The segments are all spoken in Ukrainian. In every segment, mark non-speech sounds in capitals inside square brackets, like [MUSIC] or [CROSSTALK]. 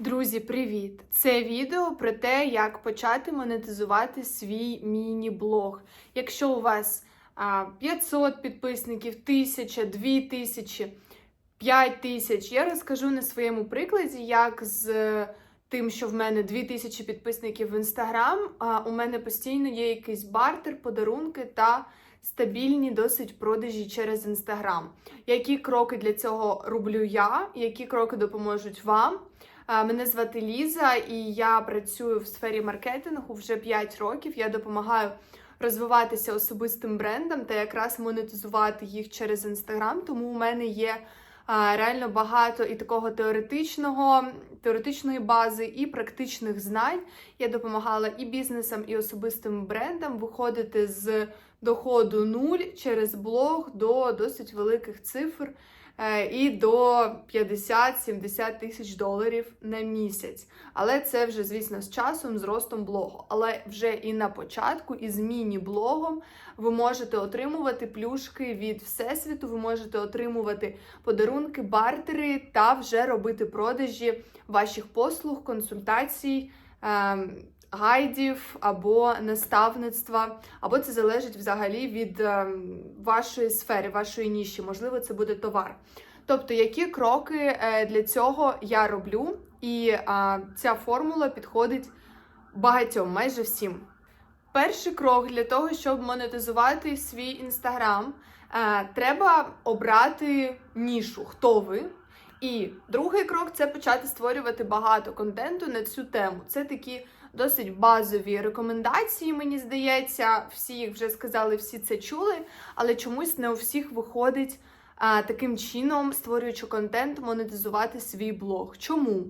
Друзі, привіт! Це відео про те, як почати монетизувати свій міні-блог. Якщо у вас 500 підписників, 1000, 2000, 5000, я розкажу на своєму прикладі, як з е, тим, що в мене 2000 підписників в інстаграм, у мене постійно є якийсь бартер, подарунки та стабільні досить продажі через інстаграм. Які кроки для цього роблю я, які кроки допоможуть вам? Мене звати Ліза, і я працюю в сфері маркетингу вже 5 років. Я допомагаю розвиватися особистим брендам та якраз монетизувати їх через інстаграм. Тому у мене є реально багато і такого теоретичного, теоретичної бази, і практичних знань. Я допомагала і бізнесам, і особистим брендам виходити з доходу нуль через блог до досить великих цифр і до 50-70 тисяч доларів на місяць. Але це вже, звісно, з часом, з ростом блогу. Але вже і на початку, із міні-блогом ви можете отримувати плюшки від всесвіту, ви можете отримувати подарунки, бартери та вже робити продажі ваших послуг, консультацій. Гайдів або наставництва, або це залежить взагалі від ем, вашої сфери, вашої ніші. Можливо, це буде товар. Тобто, які кроки е, для цього я роблю, і ця формула підходить багатьом, майже всім. Перший крок для того, щоб монетизувати свій інстаграм, е, треба обрати нішу, хто ви. І другий крок це почати створювати багато контенту на цю тему. Це такі досить базові рекомендації, мені здається, всі їх вже сказали, всі це чули, але чомусь не у всіх виходить а, таким чином, створюючи контент, монетизувати свій блог. Чому?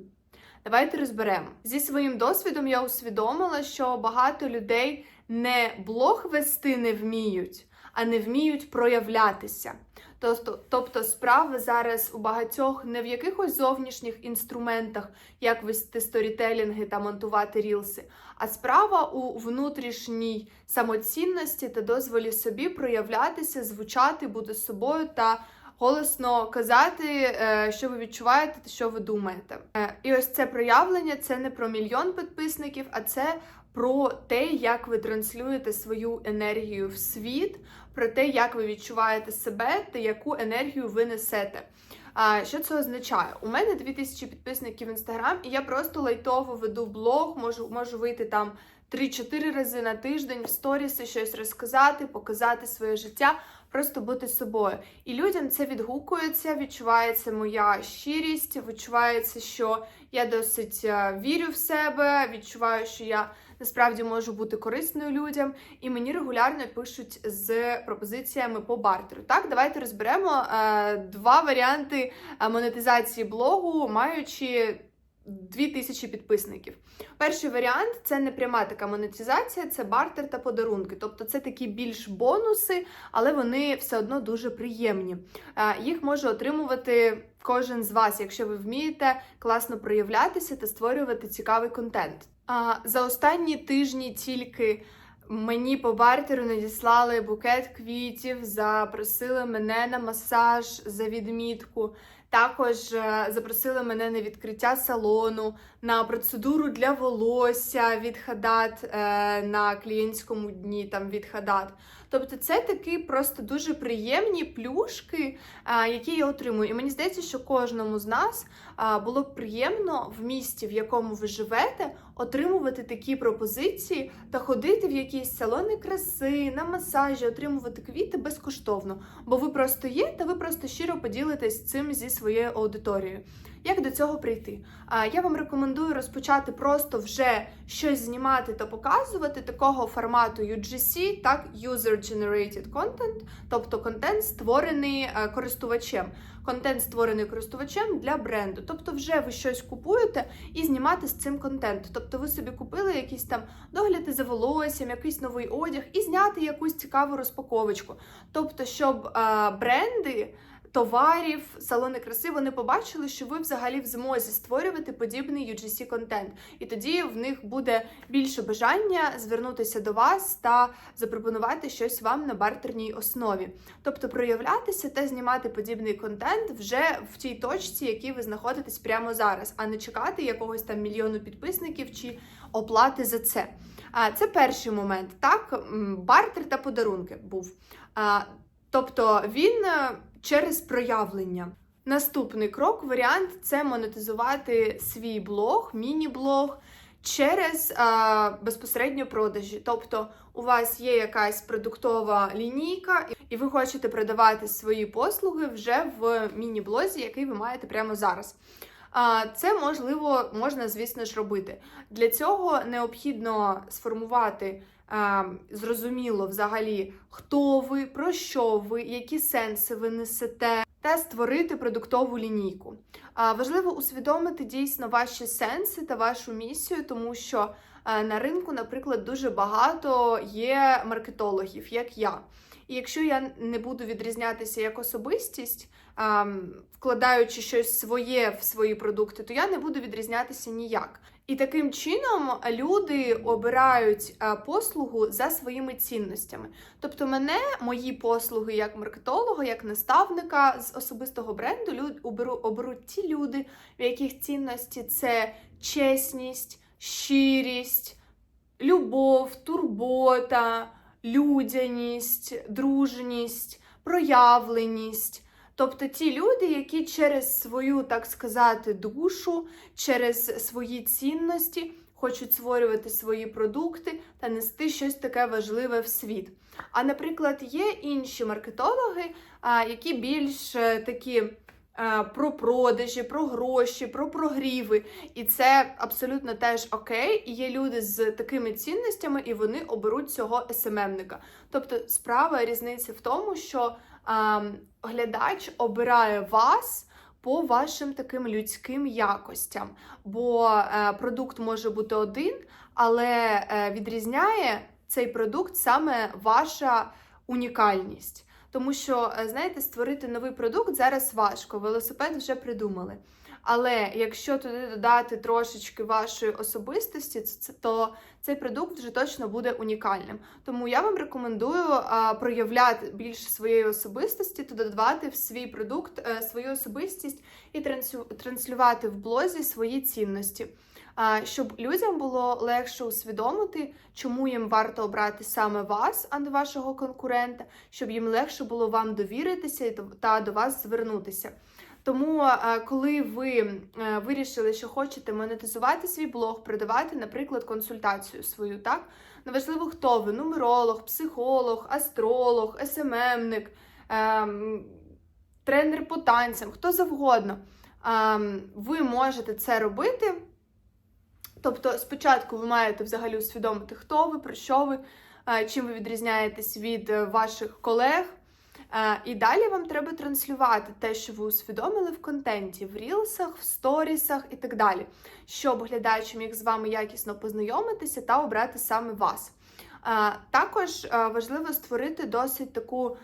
Давайте розберемо. Зі своїм досвідом я усвідомила, що багато людей не блог вести не вміють, а не вміють проявлятися. Тобто, тобто справа зараз у багатьох не в якихось зовнішніх інструментах, як вести сторітелінги та монтувати рілси, а справа у внутрішній самоцінності та дозволі собі проявлятися, звучати, бути собою та голосно казати, е, що ви відчуваєте що ви думаєте. Е, І ось це проявлення це не про мільйон підписників, а це про те, як ви транслюєте свою енергію в світ, про те, як ви відчуваєте себе та яку енергію ви несете. А що це означає? У мене 2000 підписників в інстаграм, і я просто лайтово веду блог, можу, можу вийти там 3-4 рази на тиждень в сторіси, щось розказати, показати своє життя, просто бути собою. І людям це відгукується, відчувається моя щирість, відчувається, що я досить е, вірю в себе, відчуваю, що я насправді можу бути корисною людям, і мені регулярно пишуть з пропозиціями по бартеру. Так, давайте розберемо е, два варіанти е, монетизації блогу, маючи 2000 підписників. Перший варіант це не пряма така монетизація, це бартер та подарунки. Тобто це такі більш бонуси, але вони все одно дуже приємні. Е, Їх може отримувати кожен з вас, якщо ви вмієте класно проявлятися та створювати цікавий контент. А за останні тижні тільки мені по бартеру надіслали букет квітів, запросили мене на масаж за відмітку. Також е, запросили мене на відкриття салону, на процедуру для волосся від Хадат е, на клієнтському дні там від Хадат. Тобто це такі просто дуже приємні плюшки, які я отримую. І мені здається, що кожному з нас було б приємно в місті, в якому ви живете, отримувати такі пропозиції та ходити в якісь салони краси, на масажі, отримувати квіти безкоштовно. Бо ви просто є, та ви просто щиро поділитесь цим зі своєю аудиторією. Як до цього прийти? Я вам рекомендую розпочати просто вже щось знімати та показувати такого формату UGC, так User Generated Content, тобто контент створений е, користувачем. Контент створений користувачем для бренду. Тобто, вже ви щось купуєте і знімати з цим контент. Тобто, ви собі купили якісь там догляди за волоссям, якийсь новий одяг, і зняти якусь цікаву розпаковочку. Тобто, щоб е, бренди товарів, салони краси, вони побачили, що ви взагалі в змозі створювати подібний UGC контент. І тоді в них буде більше бажання звернутися до вас та запропонувати щось вам на бартерній основі. Тобто проявлятися та знімати подібний контент вже в тій точці, якій ви знаходитесь прямо зараз, а не чекати якогось там мільйону підписників чи оплати за це. А це перший момент. Так, бартер та подарунки був. Тобто він е, через проявлення. Наступний крок, варіант це монетизувати свій блог, міні-блог через а, безпосередньо продажі. Тобто, у вас є якась продуктова лінійка, і ви хочете продавати свої послуги вже в міні-блозі, який ви маєте прямо зараз. Це можливо можна, звісно ж, робити. Для цього необхідно сформувати зрозуміло взагалі, хто ви, про що ви, які сенси ви несете, та створити продуктову лінійку. А, Важливо усвідомити дійсно ваші сенси та вашу місію, тому що а, на ринку, наприклад, дуже багато є маркетологів, як я. І якщо я не буду відрізнятися як особистість, а, вкладаючи щось своє в свої продукти, то я не буду відрізнятися ніяк. І таким чином люди обирають послугу за своїми цінностями. Тобто, мене мої послуги як маркетолога, як наставника з особистого бренду люд, оберу, оберуть ті люди, в яких цінності це чесність, щирість, любов, турбота, людяність, дружність, проявленість. Тобто ті люди, які через свою, так сказати, душу, через свої цінності хочуть створювати свої продукти та нести щось таке важливе в світ. А, наприклад, є інші маркетологи, які більш е, такі про продажі, про гроші, про прогріви. І це абсолютно теж окей. І є люди з такими цінностями, і вони оберуть цього СММника. Тобто, справа різниця в тому, що а, глядач обирає вас. По вашим таким людським якостям, бо е, продукт може бути один, але е, відрізняє цей продукт саме ваша унікальність. Тому що, е, знаєте, створити новий продукт зараз важко. Велосипед вже придумали. Але якщо туди додати трошечки вашої особистості, то цей продукт вже точно буде унікальним. Тому я вам рекомендую проявляти більше своєї особистості, та додавати в свій продукт е, свою особистість і транслювати в блозі свої цінності. Щоб людям було легше усвідомити, чому їм варто обрати саме вас, а не вашого конкурента, щоб їм легше було вам довіритися та до вас звернутися. Тому, коли ви е, вирішили, що хочете монетизувати свій блог, продавати, наприклад, консультацію свою, так неважливо, хто ви: нумеролог, психолог, астролог, СММник, ем, тренер по танцям, хто завгодно, ем, ви можете це робити. Тобто, спочатку ви маєте взагалі усвідомити, хто ви, про що ви, е, чим ви відрізняєтесь від е, ваших колег. Е, І далі вам треба транслювати те, що ви усвідомили в контенті, в рілсах, в сторісах і так далі, щоб глядач міг з вами якісно познайомитися та обрати саме вас. Також важливо створити досить таку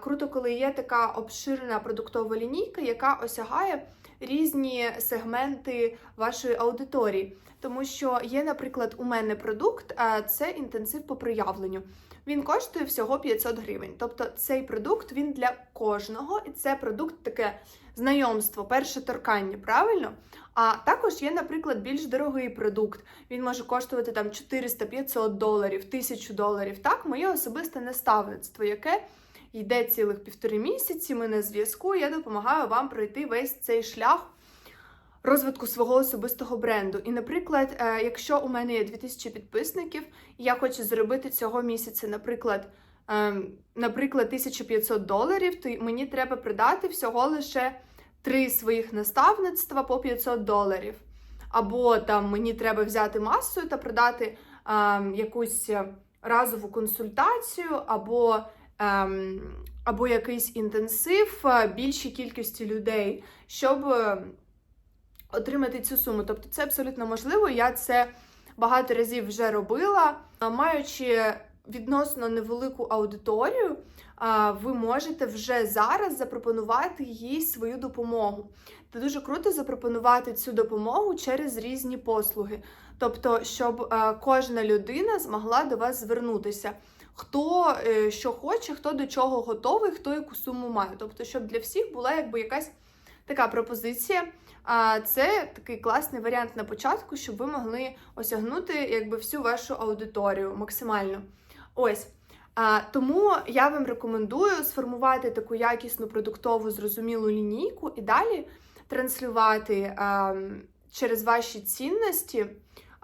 круто, коли є така обширна продуктова лінійка, яка осягає різні сегменти вашої аудиторії. Тому що є, наприклад, у мене продукт, це інтенсив по проявленню. Він коштує всього 500 гривень. Тобто цей продукт він для кожного, і це продукт таке знайомство, перше торкання, правильно? А також є, наприклад, більш дорогий продукт. Він може коштувати там 400-500 доларів, 1000 доларів. Так, моє особисте наставництво, яке йде цілих півтори місяці. Ми на зв'язку. Я допомагаю вам пройти весь цей шлях розвитку свого особистого бренду. І, наприклад, е, якщо у мене є 2000 підписників, і я хочу заробити цього місяця, наприклад, ем, наприклад, 1500 доларів, то мені треба продати всього лише три своїх наставництва по 500 доларів. Або там мені треба взяти масою та продати ем, якусь разову консультацію, або, або якийсь інтенсив е, більшій кількості людей, щоб е, отримати цю суму. Тобто це абсолютно можливо. Я це багато разів вже робила. Маючи відносно невелику аудиторію, ви можете вже зараз запропонувати їй свою допомогу. Це дуже круто запропонувати цю допомогу через різні послуги. Тобто, щоб е, кожна людина змогла до вас звернутися. Хто е, що хоче, хто до чого готовий, хто яку суму має. Тобто, щоб для всіх була якби якась така пропозиція. А це такий класний варіант на початку, щоб ви могли осягнути якби всю вашу аудиторію максимально. Ось. А, тому я вам рекомендую сформувати таку якісну продуктову зрозумілу лінійку і далі транслювати а, через ваші цінності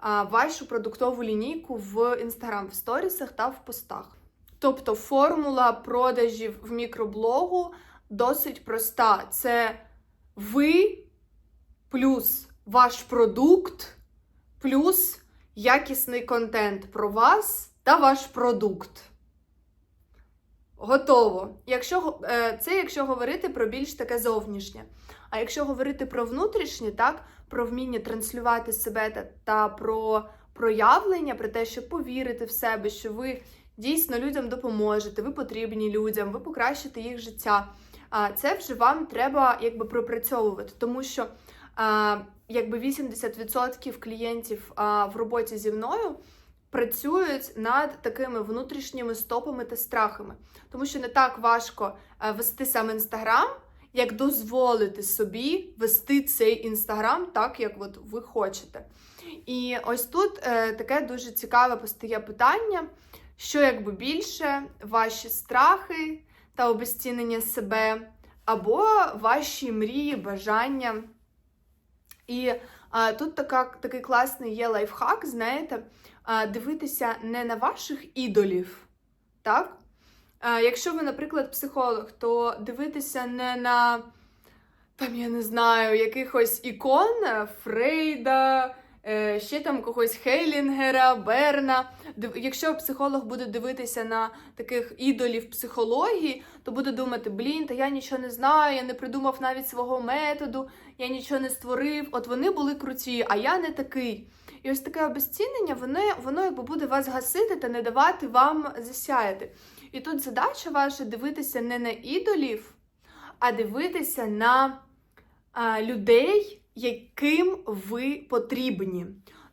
вашу продуктову лінійку в інстаграм, в сторісах та в постах. Тобто формула продажів в мікроблогу досить проста. Це ви плюс ваш продукт, плюс якісний контент про вас та ваш продукт. Готово. Якщо, е, Це якщо говорити про більш таке зовнішнє. А якщо говорити про внутрішнє, так, про вміння транслювати себе та, та про проявлення, про те, щоб повірити в себе, що ви дійсно людям допоможете, ви потрібні людям, ви покращите їх життя. Це вже вам треба якби пропрацьовувати, тому що якби 80% клієнтів в роботі зі мною працюють над такими внутрішніми стопами та страхами, тому що не так важко вести сам інстаграм, як дозволити собі вести цей інстаграм так, як от ви хочете. І ось тут е, таке дуже цікаве постає питання, що якби більше ваші страхи та обезцінення себе, або ваші мрії, бажання. І а, тут така, такий класний є лайфхак, знаєте, дивитися не на ваших ідолів. так? Якщо ви, наприклад, психолог, то дивитися не на, там, я не знаю, якихось ікон Фрейда. Е, ще там когось Хейлінгера, Берна. Якщо психолог буде дивитися на таких ідолів психології, то буде думати: блін, та я нічого не знаю, я не придумав навіть свого методу, я нічого не створив. От вони були круті, а я не такий. І ось таке обезцінення, воно, воно якби буде вас гасити та не давати вам засяяти. І тут задача ваша дивитися не на ідолів, а дивитися на а, людей яким ви потрібні.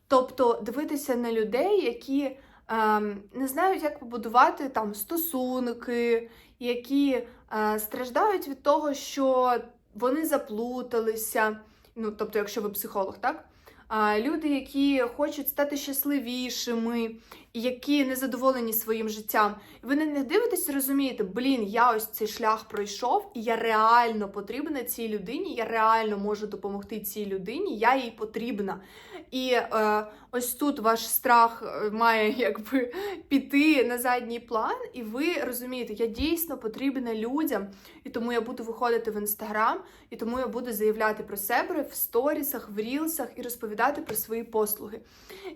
Тобто дивитися на людей, які ем, не знають, як побудувати там стосунки, які е, страждають від того, що вони заплуталися. Ну, тобто, якщо ви психолог, так? Люди, які хочуть стати щасливішими, які не задоволені своїм життям. І ви них дивитесь розумієте, блін, я ось цей шлях пройшов, і я реально потрібна цій людині, я реально можу допомогти цій людині, я їй потрібна. І е, ось тут ваш страх е, має [LAUGHS] якби піти на задній план, і ви розумієте, я дійсно потрібна людям, і тому я буду виходити в інстаграм, і тому я буду заявляти про себе в сторісах, в рілсах і розповідати про свої послуги.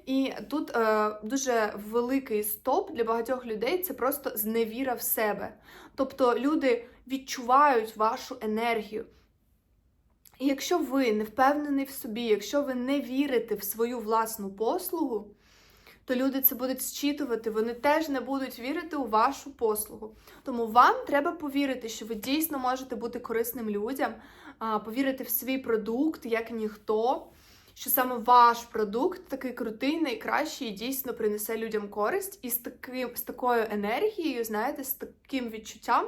І тут е, дуже великий стоп для багатьох людей це просто зневіра в себе. Тобто люди відчувають вашу енергію. І якщо ви не впевнений в собі, якщо ви не вірите в свою власну послугу, то люди це будуть зчитувати, вони теж не будуть вірити у вашу послугу. Тому вам треба повірити, що ви дійсно можете бути корисним людям, повірити в свій продукт, як ніхто, що саме ваш продукт такий крутий, найкращий і дійсно принесе людям користь. І з таким, з такою енергією, знаєте, з таким відчуттям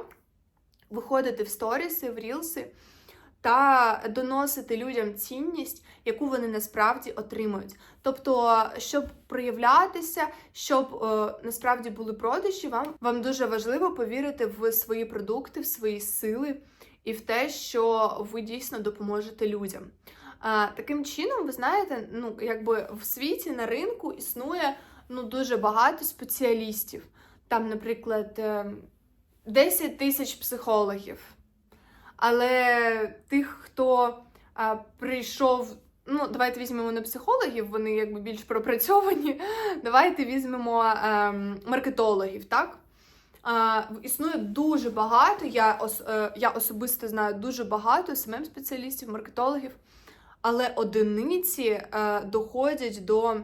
виходити в сторіси, в рілси та доносити людям цінність, яку вони насправді отримують. Тобто, щоб проявлятися, щоб е, насправді були продажі, вам вам дуже важливо повірити в свої продукти, в свої сили і в те, що ви дійсно допоможете людям. А, Таким чином, ви знаєте, ну якби в світі на ринку існує ну дуже багато спеціалістів. Там, наприклад, 10 ем, тисяч психологів. Але тих, хто а, прийшов, ну, давайте візьмемо не психологів, вони якби більш пропрацьовані. [LAUGHS] Давайте візьмемо а, ем, маркетологів, так? А, Існує дуже багато. Я ос, а, е, я особисто знаю дуже багато самим спеціалістів, маркетологів, але одиниці е, доходять до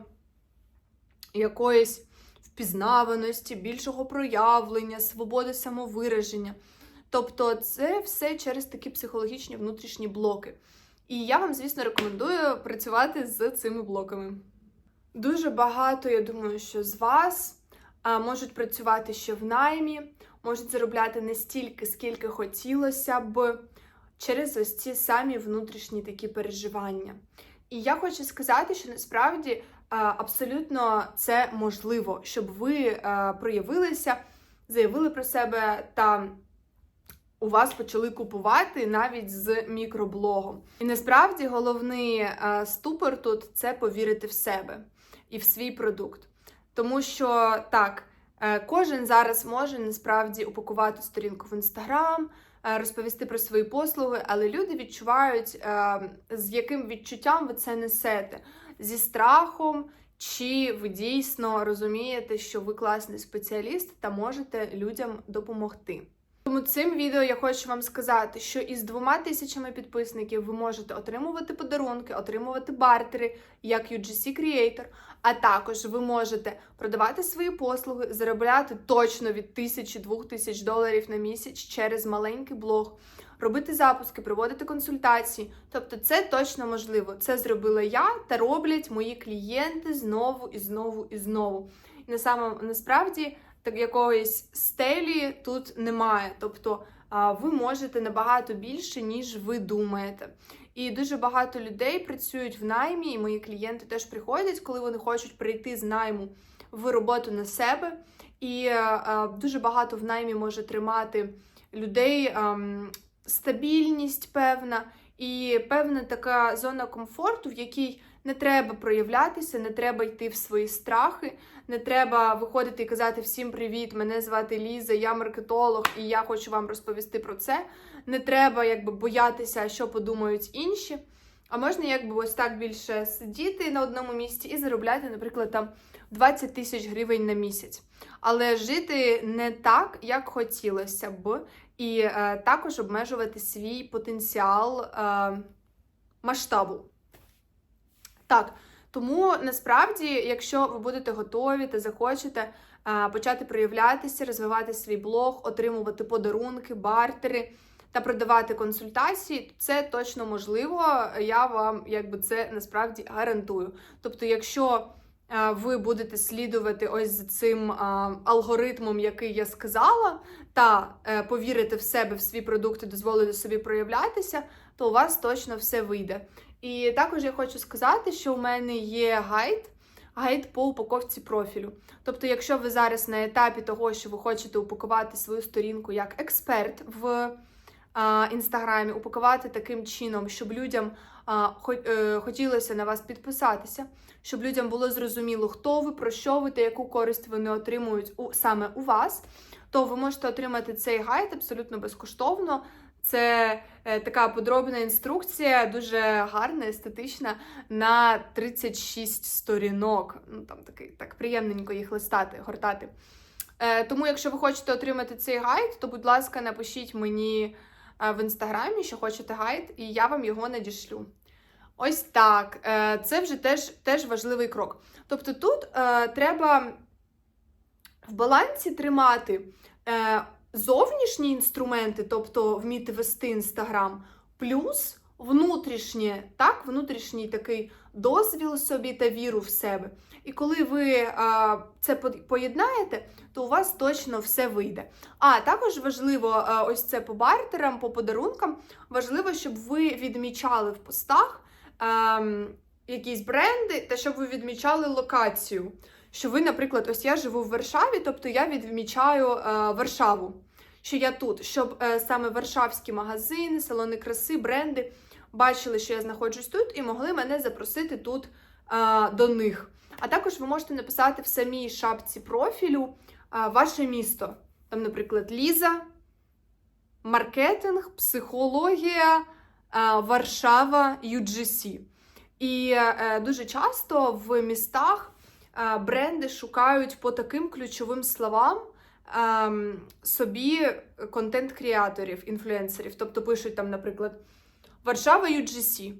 якоїсь впізнаваності, більшого проявлення, свободи самовираження. Тобто, це все через такі психологічні внутрішні блоки. І я вам, звісно, рекомендую працювати з цими блоками. Дуже багато, я думаю, що з вас а, можуть працювати ще в наймі, можуть заробляти не стільки, скільки хотілося б, через ось ці самі внутрішні такі переживання. І я хочу сказати, що насправді абсолютно це можливо, щоб ви проявилися, заявили про себе та у вас почали купувати навіть з мікроблогом. І насправді головний е, ступор тут це повірити в себе і в свій продукт. Тому що так, е, кожен зараз може насправді упакувати сторінку в інстаграм, е, розповісти про свої послуги, але люди відчувають, е, з яким відчуттям ви це несете, зі страхом. Чи ви дійсно розумієте, що ви класний спеціаліст та можете людям допомогти? Тому цим відео я хочу вам сказати, що із двома тисячами підписників ви можете отримувати подарунки, отримувати бартери як UGC Creator, а також ви можете продавати свої послуги, заробляти точно від тисячі двох тисяч доларів на місяць через маленький блог, робити запуски, проводити консультації. Тобто, це точно можливо. Це зробила я та роблять мої клієнти знову і знову і знову. І на самому насправді так якоїсь стелі тут немає. Тобто ви можете набагато більше, ніж ви думаєте. І дуже багато людей працюють в наймі, і мої клієнти теж приходять, коли вони хочуть прийти з найму в роботу на себе. І дуже багато в наймі може тримати людей стабільність певна і певна така зона комфорту, в якій не треба проявлятися, не треба йти в свої страхи, не треба виходити і казати всім привіт! Мене звати Ліза, я маркетолог, і я хочу вам розповісти про це. Не треба якби боятися, що подумають інші. А можна якби ось так більше сидіти на одному місці і заробляти, наприклад, там 20 тисяч гривень на місяць. Але жити не так, як хотілося б, і е, також обмежувати свій потенціал е, масштабу. Так, тому насправді, якщо ви будете готові та захочете почати проявлятися, розвивати свій блог, отримувати подарунки, бартери та продавати консультації, це точно можливо. Я вам якби це насправді гарантую. Тобто, якщо ви будете слідувати ось за цим алгоритмом, який я сказала, та е, повірите в себе, в свій продукт і дозволите собі проявлятися, то у вас точно все вийде. І також я хочу сказати, що у мене є гайд. Гайд по упаковці профілю. Тобто, якщо ви зараз на етапі того, що ви хочете упакувати свою сторінку як експерт в а, інстаграмі, упакувати таким чином, щоб людям е, хотілося на вас підписатися, щоб людям було зрозуміло, хто ви, про що ви та яку користь вони отримують у, саме у вас, то ви можете отримати цей гайд абсолютно безкоштовно. Це е, така подробна інструкція, дуже гарна, естетична, на 36 сторінок. Ну, там такий так приємненько їх листати, гортати. Е, Тому, якщо ви хочете отримати цей гайд, то, будь ласка, напишіть мені е, в інстаграмі, що хочете гайд, і я вам його надішлю. Ось так. Е, Це вже теж теж важливий крок. Тобто, тут е, треба в балансі тримати. Е, зовнішні інструменти, тобто вміти вести інстаграм, плюс внутрішнє, так, внутрішній такий дозвіл собі та віру в себе. І коли ви а, це поєднаєте, то у вас точно все вийде. А також важливо, а, ось це по бартерам, по подарункам, важливо, щоб ви відмічали в постах а, якісь бренди, та щоб ви відмічали локацію що ви, наприклад, ось я живу в Варшаві, тобто я відмічаю е, Варшаву, що я тут, щоб е, саме варшавські магазини, салони краси, бренди бачили, що я знаходжусь тут, і могли мене запросити тут е, до них. А також ви можете написати в самій шапці профілю е, ваше місто. Там, наприклад, Ліза, маркетинг, психологія, е, Варшава, UGC. І е, дуже часто в містах бренди шукають по таким ключовим словам собі контент-креаторів, інфлюенсерів. Тобто пишуть там, наприклад, Варшава UGC.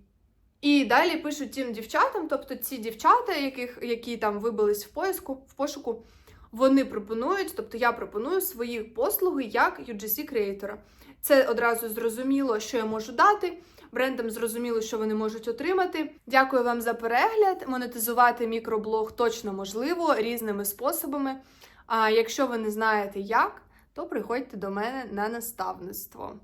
І далі пишуть тим дівчатам, тобто ці дівчата, яких, які там вибились в поиску, в пошуку, вони пропонують, тобто я пропоную свої послуги як UGC креатора. Це одразу зрозуміло, що я можу дати. Брендам зрозуміло, що вони можуть отримати. Дякую вам за перегляд. Монетизувати мікроблог точно можливо різними способами. А якщо ви не знаєте як, то приходьте до мене на наставництво.